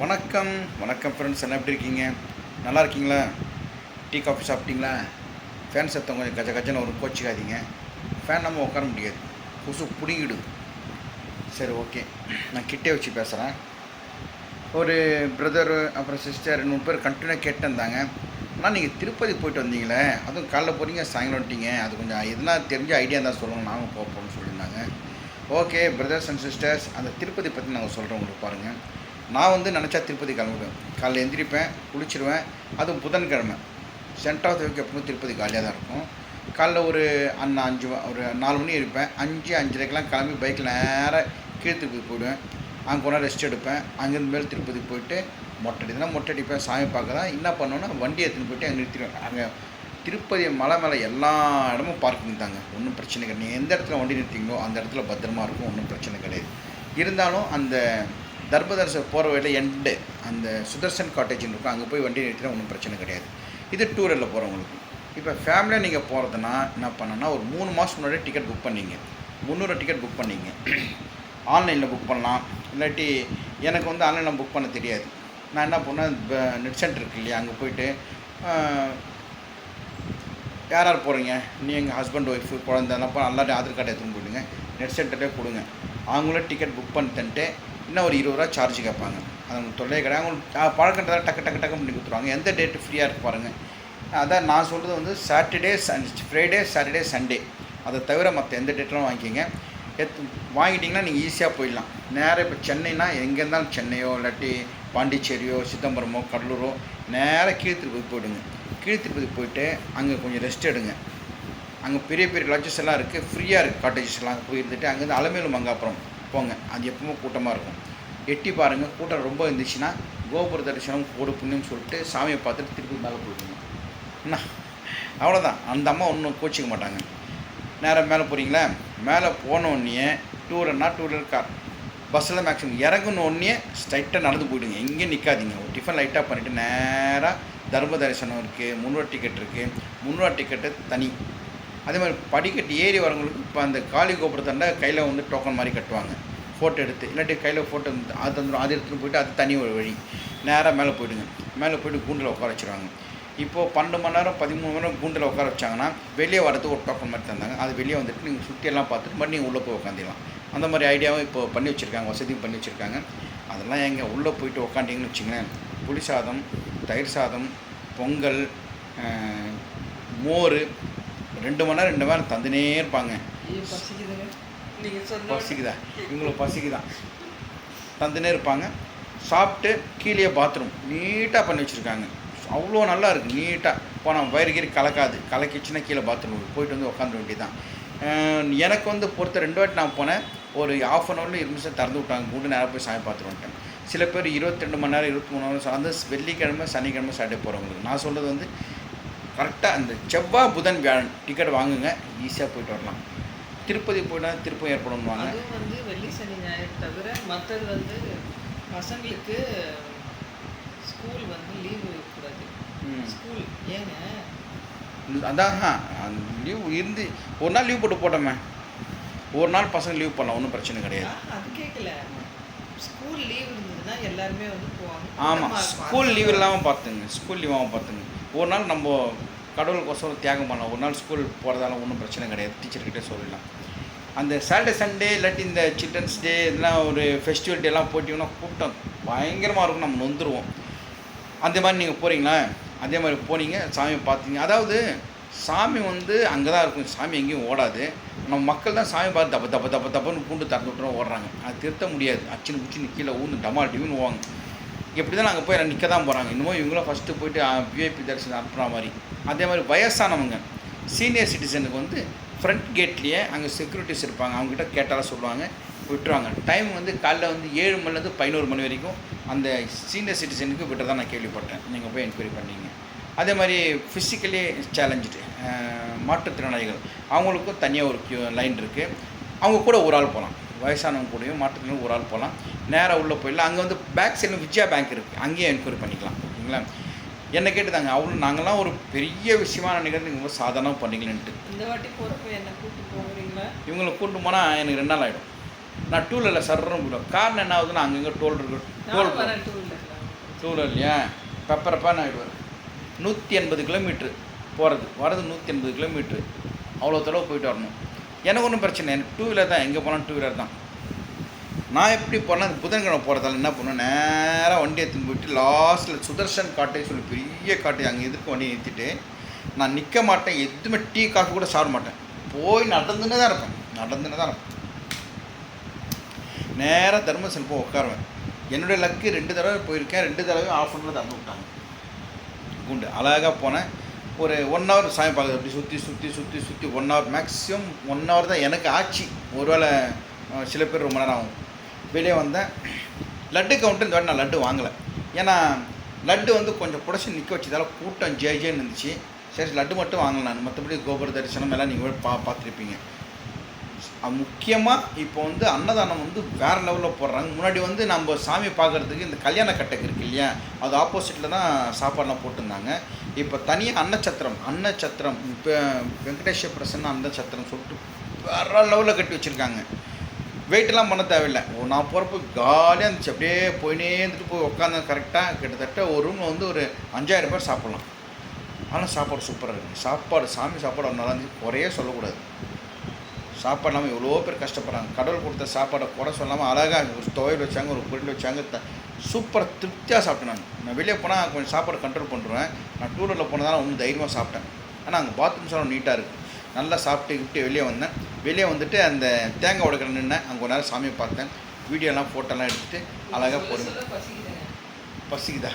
வணக்கம் வணக்கம் ஃப்ரெண்ட்ஸ் என்ன எப்படி இருக்கீங்க? நல்லா இருக்கீங்களா? டீ காஃபி சாப்பிட்டீங்களா? ஃபேன் சத்தம் கொஞ்சம் கஜ கஜன்னு ஒரு கோச்சிக்காதீங்க. ஃபேன் நம்ம உட்கார முடியாது. கொசு பிடிங்கிடுது சரி ஓகே நான் கிட்டே வச்சு பேசுகிறேன் ஒரு பிரதர் அப்புறம் சிஸ்டர் மூணு பேர் கண்டினியூ கேட்டு இருந்தாங்க ஆனால் நீங்கள் திருப்பதி போயிட்டு வந்தீங்களே? அதுவும் காலைல போகிறீங்க சாயங்காலம் வந்துட்டீங்க. அது கொஞ்சம் எதுனா தெரிஞ்ச ஐடியா இருந்தால் சொல்லுங்கள் நாங்கள் போக போகிறோம்னு சொல்லியிருந்தாங்க. ஓகே பிரதர்ஸ் அண்ட் சிஸ்டர்ஸ் அந்த திருப்பதி பற்றி நாங்கள் சொல்கிறோம் உங்களுக்கு பாருங்கள் நான் வந்து நினச்சா திருப்பதி கிளம்பிடுவேன். காலைல எந்திரிப்பேன் குளிச்சிருவேன். அதுவும் புதன்கிழமை. சென்ட் ஆஃப் வீக் எப்பவும் திருப்பதி காலியாக தான் இருக்கும். காலைல ஒரு அண்ணா அஞ்சு ஒரு நாலு மணி இருப்பேன். அஞ்சு அஞ்சரைக்கெலாம் கிளம்பி பைக்கில் நேராக கீழ் திருப்பதி போயிடுவேன் அங்கே கொண்டா ரெஸ்ட் எடுப்பேன். அங்கேருந்து மேல் திருப்பதி போயிட்டு மொட்டை அடிதான் மொட்டை அடிப்பேன் சாமி பார்க்க தான். என்ன பண்ணுவேன்னா வண்டி எடுத்துன்னு போயிட்டு அங்கே நிறுத்திடுவேன். அங்கே திருப்பதி மலை மேலே எல்லா இடமும் பார்க்கிங் தாங்க ஒன்றும் பிரச்சனை கிடையாது. நீங்கள் எந்த இடத்துல வண்டி நிறுத்திங்களோ அந்த இடத்துல பத்திரமா இருக்கும். ஒன்றும் பிரச்சனை கிடையாது. இருந்தாலும் அந்த தர்மதர்ச போகிற வழியில் எண்டு அந்த சுதர்சன் காட்டேஜ்னு இருக்கும். அங்கே போய் வண்டி நிறுத்தினா ஒன்றும் பிரச்சனை கிடையாது. இது டூரில் போகிறவங்களுக்கு இப்போ ஃபேமிலியாக நீங்கள் போகிறதுனா என்ன பண்ணனா ஒரு மூணு மாதம் முன்னாடி டிக்கெட் புக் பண்ணிங்க. முந்நூறு டிக்கெட் புக் பண்ணிங்க. ஆன்லைனில் புக் பண்ணலாம். இல்லாட்டி எனக்கு வந்து ஆன்லைனில் புக் பண்ண தெரியாது. நான் என்ன பண்ணேன்? நெட் சென்டர் இருக்கு இல்லையா அங்கே போயிட்டு யார் யார் போகிறீங்க நீ எங்கள் ஹஸ்பண்ட் ஒய்ஃபு குழந்தை அப்போ எல்லாரும் ஆதார் கார்டு எடுத்துன்னு போயிடுங்க. நெட் சென்டர்லேயே கொடுங்க. அவங்களும் டிக்கெட் புக் பண்ணிட்டு இன்னும் ஒரு இருபது ரூபா சார்ஜ் கேட்பாங்க. அது உங்களுக்கு தொல்லையே கிடையாது. அவங்களுக்கு பழக்கன்றதாக டக்கு டக்கு டக்கு பண்ணி கொடுத்துருவாங்க. எந்த டேட்டு ஃப்ரீயாக இருக்கு பாருங்கள் அதான் நான் சொல்கிறது வந்து Saturday Sun Friday Saturday Sunday அதை தவிர மற்ற எந்த டேட்லாம் வாங்கிக்கிங்க. எத் வாங்கிட்டிங்கன்னா நீங்கள் ஈஸியாக போயிடலாம். நேராக இப்போ சென்னைனா எங்கே இருந்தாலும் சென்னையோ இல்லாட்டி பாண்டிச்சேரியோ சிதம்பரமோ கடலூரோ நேராக கீழ்த்திருப்பதி போயிடுங்க. கீழ்த்திருப்பதி போயிட்டு அங்கே கொஞ்சம் ரெஸ்ட் எடுங்க. அங்கே பெரிய பெரிய லாட்ஜஸ் எல்லாம் இருக்குது ஃப்ரீயாக இருக்குது காட்டேஜஸ் எல்லாம். போய் இருந்துட்டு அங்கேருந்து அலமேலு மங்காப்புறம் போங்க அது எப்பவுமே கூட்டமாக இருக்கும். எட்டி பாருங்கள் கூட்டம் ரொம்ப இருந்துச்சுன்னா கோபுர தரிசனம் கோடு சொல்லிட்டு சாமியை பார்த்துட்டு திருப்பி மேலே போயிடுங்க என்ன? அவ்வளோதான் அந்த அம்மா ஒன்றும் கோச்சிக்க மாட்டாங்க. நேராக மேலே போகிறீங்களா மேலே போன உடனே டூரர்னா கார் பஸ்ஸில் மேக்ஸிமம் இறங்குன ஸ்ட்ரைட்டாக நடந்து போயிடுங்க. எங்கேயும் நிற்காதீங்க ஒரு டிஃபன் லைட்டாக பண்ணிவிட்டு நேராக தர்ம தரிசனம் இருக்குது முன்னூறு டிக்கெட் இருக்குது முன்னூறு டிக்கெட்டு தனி. அதே மாதிரி படிக்கட்டு ஏறி வரவங்களுக்கு இப்போ அந்த காளி கோபுரத்தாண்ட கையில் வந்து டோக்கன் மாதிரி கட்டுவாங்க. ஃபோட்டோ எடுத்து இல்லாட்டி கையில் ஃபோட்டோ அது தந்துடும் அது எடுத்துகிட்டு போயிட்டு அது தனி ஒரு வழி. நேராக மேலே போயிடுங்க. மேலே போயிட்டு கூண்டில் உட்கார வச்சுருவாங்க. இப்போது பன்னெண்டு மணி நேரம் பதிமூணு மணி நேரம் கூண்டில் உட்கார வச்சாங்கன்னா வெளியே வரதுக்கு ஒரு டோக்கன் மாதிரி தந்தாங்க. அது வெளியே வந்துட்டு நீங்கள் சுற்றியெல்லாம் பார்த்துட்டு மறுபடியும் உள்ளே போய் உட்காந்துடலாம் அந்த மாதிரி ஐடியாவும் இப்போ பண்ணி வச்சுருக்காங்க வசதியும் பண்ணி வச்சுருக்காங்க. அதெல்லாம் எங்கே உள்ளே போயிட்டு உக்காண்டிங்கன்னு வச்சுங்களேன் புளி சாதம் தயிர் சாதம் பொங்கல் மோர் ரெண்டு மணி நேரம் ரெண்டு மணி நேரம் தந்துனே இருப்பாங்க. பசிக்குதா? இவங்களுக்கு பசிக்குதான் தந்துனே இருப்பாங்க. சாப்பிட்டு கீழே பாத்ரூம் நீட்டாக பண்ணி வச்சுருக்காங்க. அவ்வளோ நல்லா இருக்குது நீட்டாக போனால் வயிறு கீரி கலக்காது. கலக்கிச்சுன்னா கீழே பாத்ரூம் போயிட்டு வந்து உட்காந்து வேண்டியதான் எனக்கு வந்து பொறுத்த ரெண்டு வாட்டி நான் போனேன். ஒரு ஆஃப் அன் ஹவரில் இரு நிமிஷம் திறந்து விட்டாங்க. கூண்டு நேரம் போய் சாமி பார்த்துட்டு வந்துட்டேன். சில பேர் இருபத்தி ரெண்டு மணி நேரம் இருபத்தி மூணு நேரம் அந்த வெள்ளிக்கிழமை சனிக்கிழமை சாட்டர்டே போகிறவங்களுக்கு நான் சொல்கிறது வந்து கரெக்டாக அந்த செவ்வாய் புதன் வியாழன் டிக்கெட் வாங்குங்க ஈஸியாக போயிட்டு வரலாம். திருப்பதி போயிட்டா திருப்பம் ஏற்படும்வாங்க அதுவும் வந்து வெள்ளி சனி ஞாயிறு தவிர மற்றது வந்து பசங்களுக்கு ஸ்கூல் வந்து லீவு இருக்கக்கூடாது. ஸ்கூல் ஏங்க? அதான் லீவ் இருந்து ஒரு நாள் லீவ் போட்டு போட்டோமே. ஒரு நாள் பசங்க லீவ் பண்ணலாம் ஒன்றும் பிரச்சனை கிடையாது. அது கேட்கல ஸ்கூல் லீவ் இருந்ததுன்னா எல்லாருமே வந்து போவாங்க. ஆமாம். ஸ்கூல் லீவ் இல்லாமல் பார்த்துங்க ஸ்கூல் லீவாகவும் பார்த்துங்க. ஒரு நாள் நம்ம கடவுளுக்கோசரம் தியாகம் பண்ணலாம். ஒரு நாள் ஸ்கூல் போகிறதால ஒன்றும் பிரச்சனை கிடையாது. டீச்சர்கிட்டே சொல்லலாம் அந்த சாட்டர்டே சண்டே இல்லாட்டி இந்த சில்ட்ரன்ஸ் டே இதெல்லாம் ஒரு ஃபெஸ்டிவல் டேலாம் போட்டிங்கன்னா கூட்டம் பயங்கரமாக இருக்கும். நம்ம நொந்துருவோம். அந்த மாதிரி நீங்கள் போகிறீங்களா அதே மாதிரி போனீங்க சாமியை பார்த்தீங்க. அதாவது சாமி வந்து அங்கே தான் இருக்கும். சாமி எங்கேயும் ஓடாது. நம்ம மக்கள் தான் சாமி பார்த்து தப்ப தப்ப தப்ப தப்புன்னு பூண்டு திறந்து விட்டுறோம் ஓடுறாங்க. அது திருத்த முடியாது. அச்சின்னு குச்சின்னு கீழே ஊந்து டமால் டிவின்னு ஓவாங்க இப்படி தான் அங்கே போய் நிற்க தான் போகிறாங்க இன்னமும் இவங்களும் ஃபஸ்ட்டு போயிட்டு விஐபி தரிசனம் அனுப்புகிற மாதிரி. அதே மாதிரி வயசானவங்க சீனியர் சிட்டிசனுக்கு வந்து ஃப்ரண்ட் கேட்லேயே அங்கே செக்யூரிட்டிஸ் இருப்பாங்க. அவங்ககிட்ட கேட்டாலும் சொல்லுவாங்க. விட்டுருவாங்க. டைம் வந்து காலைல வந்து ஏழு மணிலேருந்து பதினோரு மணி வரைக்கும் அந்த சீனியர் சிட்டிசனுக்கு விட்டுறதா நான் கேள்விப்பட்டேன். நீங்கள் போய் என்கொயரி பண்ணீங்க. அதே மாதிரி ஃபிசிக்கலி சேலஞ்சுடு மாற்றுத்திறனாளிகள். அவங்களுக்கும் தனியாக ஒரு க்யூ லைன் இருக்குது அவங்க கூட ஒரு ஆள் போகலாம் வயசானவங்க கூடயும் மாற்றுத்திறனாளி ஒரு ஆள் போகலாம். நேராக உள்ளே போயிடலாம். அங்கே வந்து பேக் சைடில் விஜயா பேங்க் இருக்குது அங்கேயே என்கொயரி பண்ணிக்கலாம். ஓகேங்களா? என்ன கேட்டுதாங்க? அவ்வளோ நாங்கள்லாம் ஒரு பெரிய விஷயமா நினைக்கிறது நீங்கள் ரொம்ப சாதாரணமாக பண்ணிக்கலன்ட்டு. இந்த வாட்டி போகிறப்ப என்ன கூப்பிட்டு போகிறீங்களா இவங்களை கூட்டு போனால் எனக்கு ரெண்டு நாள் ஆகிடும் நான் டூ வீலரில் சர்றன்னு போயிடும் காரணம் என்ன ஆகுதுன்னா அங்கங்கே டோல் இருக்கு. டோல் நான் டூ வீலர் இல்லையா? பெப்பரப்பான்னு ஆகிடுவார் நூற்றி எண்பது கிலோமீட்ரு போகிறது வரது நூற்றி எண்பது கிலோமீட்ரு அவ்வளோ தொலைவு போயிட்டு வரணும். எனக்கு ஒன்றும் பிரச்சனை எனக்கு டூ வீலர் தான் எங்கே போனாலும் டூ வீலர் தான். நான் எப்படி போனால் அந்த புதன்கிழமை போகிறதால என்ன பண்ணுவேன்? நேராக வண்டி எடுத்துன்னு போயிட்டு லாஸ்ட்டில் சுதர்ஷன் காட்டை சொல்லி பெரிய காட்டு அங்கே எதிர்க்க வண்டியை நிறுத்திட்டு நான் நிற்க மாட்டேன். எதுவுமே டீ காஃபி கூட சாப்பிட மாட்டேன். போய் நடந்துன்னு தான் இருப்பேன். நடந்துன்னு தான் இருப்பேன். நேராக தர்மசன் போய் உட்காருவேன். என்னுடைய லக்கு ரெண்டு தடவை போயிருக்கேன். ரெண்டு தடவையும் ஆஃப் அன் தந்து விட்டாங்க. குண்டு. அழகாக போனேன். ஒரு ஒன் ஹவர் சாமி பார்க்குறது. அப்படி சுற்றி சுற்றி சுற்றி சுற்றி one hour maximum one hour தான் எனக்கு ஆச்சு. ஒருவேளை சில பேர் ரொம்ப நேரம் ஆகும். வெளியே வந்தேன். லட்டு கவுண்டர் இந்த வாட்டி நான் லட்டு வாங்கலை. ஏன்னா லட்டு வந்து கொஞ்சம் புடச்சி நிற்க வச்சதால கூட்டம் ஜே ஜேன்னு இருந்துச்சு. சரி லட்டு மட்டும் வாங்கலை நான் மற்றபடி கோபுர தரிசனம் எல்லாம் நீங்கள் பா பார்த்துருப்பீங்க. முக்கியமாக இப்போ வந்து அன்னதானம் வந்து வேறு லெவலில் போடுறாங்க. முன்னாடி வந்து நம்ம சாமி பார்க்குறதுக்கு இந்த கல்யாண கட்டக்கு இருக்கு இல்லையா? அது ஆப்போசிட்டில் தான் சாப்பாடெலாம் போட்டிருந்தாங்க. இப்போ தனியாக அன்னச்சத்திரம் அன்னச்சத்திரம் இப்போ வெங்கடேஸ்வர பிரசன்ன அன்னச்சத்திரம் சொல்லிட்டு வேறு லெவலில் கட்டி வச்சுருக்காங்க. வெயிட்டெல்லாம் பண்ண தேவையில்லை. நான் போகிறப்ப காலியாக இருந்துச்சு. அப்படியே போயினே இருந்துட்டு போய் உட்காந்து கரெக்டாக கிட்டத்தட்ட ஒரு ரூமில் வந்து ஒரு அஞ்சாயிரம் பேர் சாப்பிட்லாம். ஆனால் சாப்பாடு சூப்பராக இருக்குது சாப்பாடு சாமி சாப்பாடு நல்லா இருந்துச்சு. குறையே சொல்லக்கூடாது. சாப்பாடு இல்லாமல் எவ்வளோ பேர் கஷ்டப்படுறாங்க. கடவுள் கொடுத்த சாப்பாடை குறை சொல்லாமல் அழகாக ஒரு துவையல் வச்சாங்க ஒரு பொருள் வச்சாங்க த சூப்பராக திருப்தியாக சாப்பிட்டேன் நான் நான் வெளியே போனால் கொஞ்சம் சாப்பாடு கண்ட்ரோல் பண்ணுறேன் நான் டூரில் போனதால ஒன்றும் தைரியமாக சாப்பிட்டேன். ஆனால் அங்கே பாத்ரூம் சாலம் நீட்டாக இருக்குது நல்லா சாப்பிட்டு கிட்டு வெளியே வந்தேன். வெளியே வந்துட்டு அந்த தேங்காய் உடைக்கிற நின்னேன். அங்கே ஒரு நேரம் சாமியை பார்த்தேன். வீடியோலாம் ஃபோட்டோலாம் எடுத்துகிட்டு அழகாக போடுவேன். பசிக்குதா?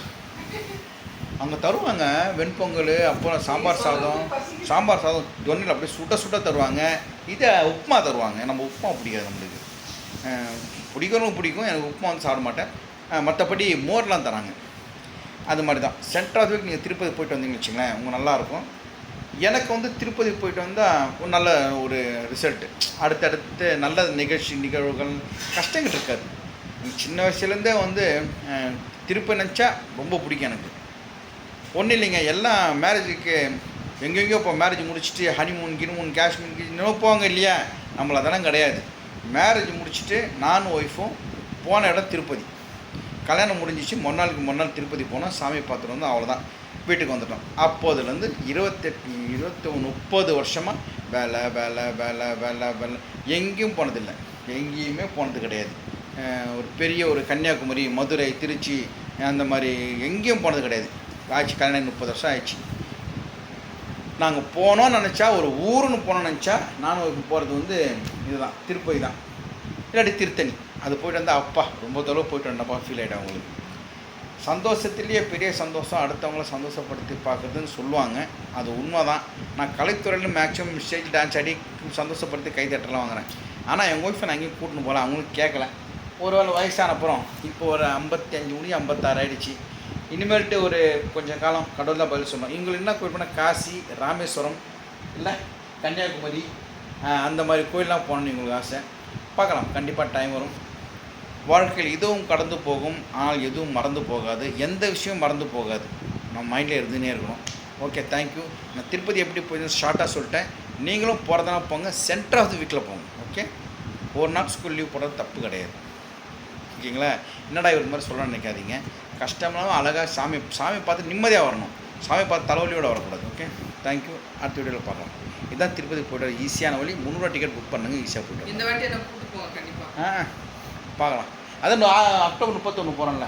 அங்கே தருவாங்க. வெண்பொங்கல் அப்புறம் சாம்பார் சாதம். சாம்பார் சாதம் தொன்னில் அப்படியே சுட சுட தருவாங்க. இதை உப்புமா தருவாங்க. நம்ம உப்புமா பிடிக்காது நம்மளுக்கு. அஹ் பிடிக்கிறவங்க பிடிக்கும். எனக்கு உப்புமா வந்து சாப்பிட மாட்டேன். மற்றபடி மோர்லாம் தராங்க. அது மாதிரி தான் சென்ட்ரல் ஆஃப் நீங்கள் திருப்பதி போயிட்டு வந்தீங்கன்னு வச்சுங்களேன் உங்கள் நல்லாயிருக்கும் எனக்கு வந்து திருப்பதி போயிட்டு வந்தால் ஒரு நல்ல ஒரு ரிசல்ட்டு அடுத்தடுத்து நல்ல நிகழ்ச்சி நிகழ்வுகள் கஷ்டங்கள் இருக்காது. சின்ன வயசுலேருந்தே வந்து திருப்பி திருப்பதி நினச்சா ரொம்ப பிடிக்கும் எனக்கு. ஒன்றும் இல்லைங்க எல்லாம் மேரேஜுக்கு எங்கெங்கேயோ இப்போ மேரேஜ் முடிச்சுட்டு ஹனிமூன் கினிமூன் காஷ்மீர் கிஷ்மீர் போவாங்க இல்லையா? நம்மள அதெல்லாம் கிடையாது. மேரேஜ் முடிச்சுட்டு நானும் ஒய்ஃபும் போன இடம் திருப்பதி. கல்யாணம் முடிஞ்சிச்சு மொன்னாளுக்கு மொன்னாள் திருப்பதி போனால் சாமி பார்த்துட்டு வந்து அவ்வளோதான் வீட்டுக்கு வந்துட்டோம். அப்போதுலேருந்து இருபத்தெட்டு இருபத்தி முப்பது வருஷமாக வேலை வேலை வேலை வேலை வேலை. எங்கேயும் போனதில்லை. எங்கேயுமே போனது கிடையாது. ஒரு பெரிய ஒரு கன்னியாகுமரி மதுரை திருச்சி அந்த மாதிரி எங்கேயும் போனது கிடையாது. ஆச்சு கல்யாணம் முப்பது வருஷம் ஆயிடுச்சு. நாங்கள் போனோம்னு நினச்சா ஒரு ஊருன்னு போனோம்னு நினச்சா நானும் போகிறது வந்து இதுதான் திருப்பதி தான். இல்லாட்டி திருத்தணி. அது போயிட்டு வந்தால் அப்பா ரொம்ப தொலைவு போயிட்டு வந்தப்பா ஃபீல் ஆகிடும் அவங்களுக்கு. சந்தோஷத்துலேயே பெரிய சந்தோஷம் அடுத்தவங்கள சந்தோஷப்படுத்தி பார்க்குறதுன்னு சொல்லுவாங்க. அது உண்மை தான் நான் கலைத்துறையில் மேக்ஸிமம் ஸ்டேஜ் டான்ஸ் ஆடி சந்தோஷப்படுத்தி கை தட்டலாம் வாங்குறேன். ஆனால் எங்கள் ஒய்ஃபை நான் எங்கேயும் கூட்டின்னு போகல அவங்களுக்கு கேட்கல ஒருவேளை வயசான அப்புறம் இப்போ ஒரு ஐம்பத்தி அஞ்சு மணி ஐம்பத்தாறு ஆயிடுச்சு. இனிமேல்ட்டு ஒரு கொஞ்சம் காலம் கடவுள் தான் பதில் சொல்லணும் எங்களுக்கு என்ன கோயில் போனால் காசி ராமேஸ்வரம் இல்லை கன்னியாகுமரி அந்த மாதிரி கோயிலெலாம் போகணும்னு எங்களுக்கு ஆசை. பார்க்கலாம். கண்டிப்பாக டைம் வரும். வாழ்க்கையில் இதுவும் கடந்து போகும். ஆனால் எதுவும் மறந்து போகாது. எந்த விஷயமும் மறந்து போகாது. நம்ம மைண்டில் இருந்துனே இருக்கணும். ஓகே தேங்க்யூ நான் திருப்பதி எப்படி போயிருந்தேன் ஷார்ட்டாக சொல்லிட்டேன். நீங்களும் போகிறதுனா போங்க. சென்டர் ஆஃப் தி வீக்கில் போங்க. ஓகே ஒரு நாள் ஸ்கூல் லீவ் போடுறது தப்பு கிடையாது. ஓகேங்களா என்னடா இவர் மாதிரி சொல்ல நினைக்காதீங்க. கஷ்டம்னாலும் அழகாக சாமி சாமி பார்த்து நிம்மதியாக வரணும். சாமி பார்த்து தலைவலியோடு வரக்கூடாது ஓகே தேங்க்யூ அடுத்த வீடியோவில் பார்க்கலாம். இதுதான் திருப்பதி போய்ட்டு ஈஸியான வழி. முந்நூறுவா டிக்கெட் புக் பண்ணுங்க ஈஸியாக போய்ட்டு இந்த வாட்டி என்ன கூட்டு போங்க கண்டிப்பா. ஆ பார்க்கலாம். அதான் அக்டோபர் முப்பத்தொன்று போகிறோம்ல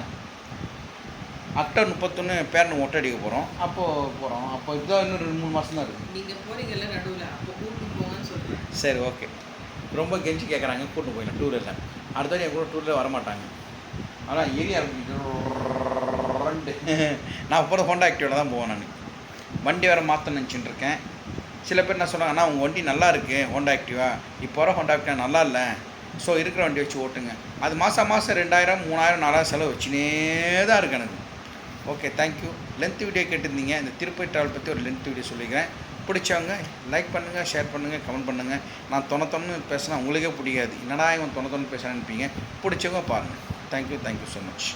அக்டோபர் முப்பத்தொன்று பேரன் ஒட்டை அடிக்க போகிறோம் அப்போது போகிறோம் அப்போ இதுதான் இன்னும் ரெண்டு மூணு மாதம் தான் இருக்குது நீங்க போறீங்கல்ல நடுவுல அப்போ கூட்டு போங்கன்னு சொல்றேன். சரி ஓகே ரொம்ப கெஞ்சி கேட்குறாங்க கூட்டு போயிடலாம் டூரில் அடுத்த என் கூட டூரில் வரமாட்டாங்க. ஆனால் ஏரியா ரெண்டு நான் அப்புறம் ஹோண்டா ஆக்டிவில் தான் போவேன் நான். வண்டி வேறு மாற்ற நினச்சிட்டு இருக்கேன் சில பேர் என்ன சொல்கிறாங்க உங்கள் வண்டி நல்லா இருக்குது ஹோண்டா ஆக்டிவா இப்போ வர ஹோண்டா ஆக்டிவா நல்லா இல்லை. ஸோ இருக்கிற வண்டி வச்சு ஓட்டுங்க. அது மாதம் மாதம் ரெண்டாயிரம் மூணாயிரம் நாலாயிரம் செலவு வச்சுனே தான் இருக்கு எனக்கு. ஓகே தேங்க்யூ லென்த் வீடியோ கேட்டிருந்தீங்க. இந்த திருப்பதி ட்ராவல் பற்றி ஒரு லென்த் வீடியோ சொல்லிக்கிறேன். பிடிச்சவங்க லைக் பண்ணுங்கள் ஷேர் பண்ணுங்கள் கமெண்ட் பண்ணுங்கள் நான் துணத்தொன்னு பேசினா உங்களுக்கே பிடிக்காது. என்னடா இவன் தொண்ணூத்தொன்று பேசுகிறான்னு பிடிச்சவங்க பாருங்கள் தேங்க்யூ தேங்க்யூ ஸோ மச்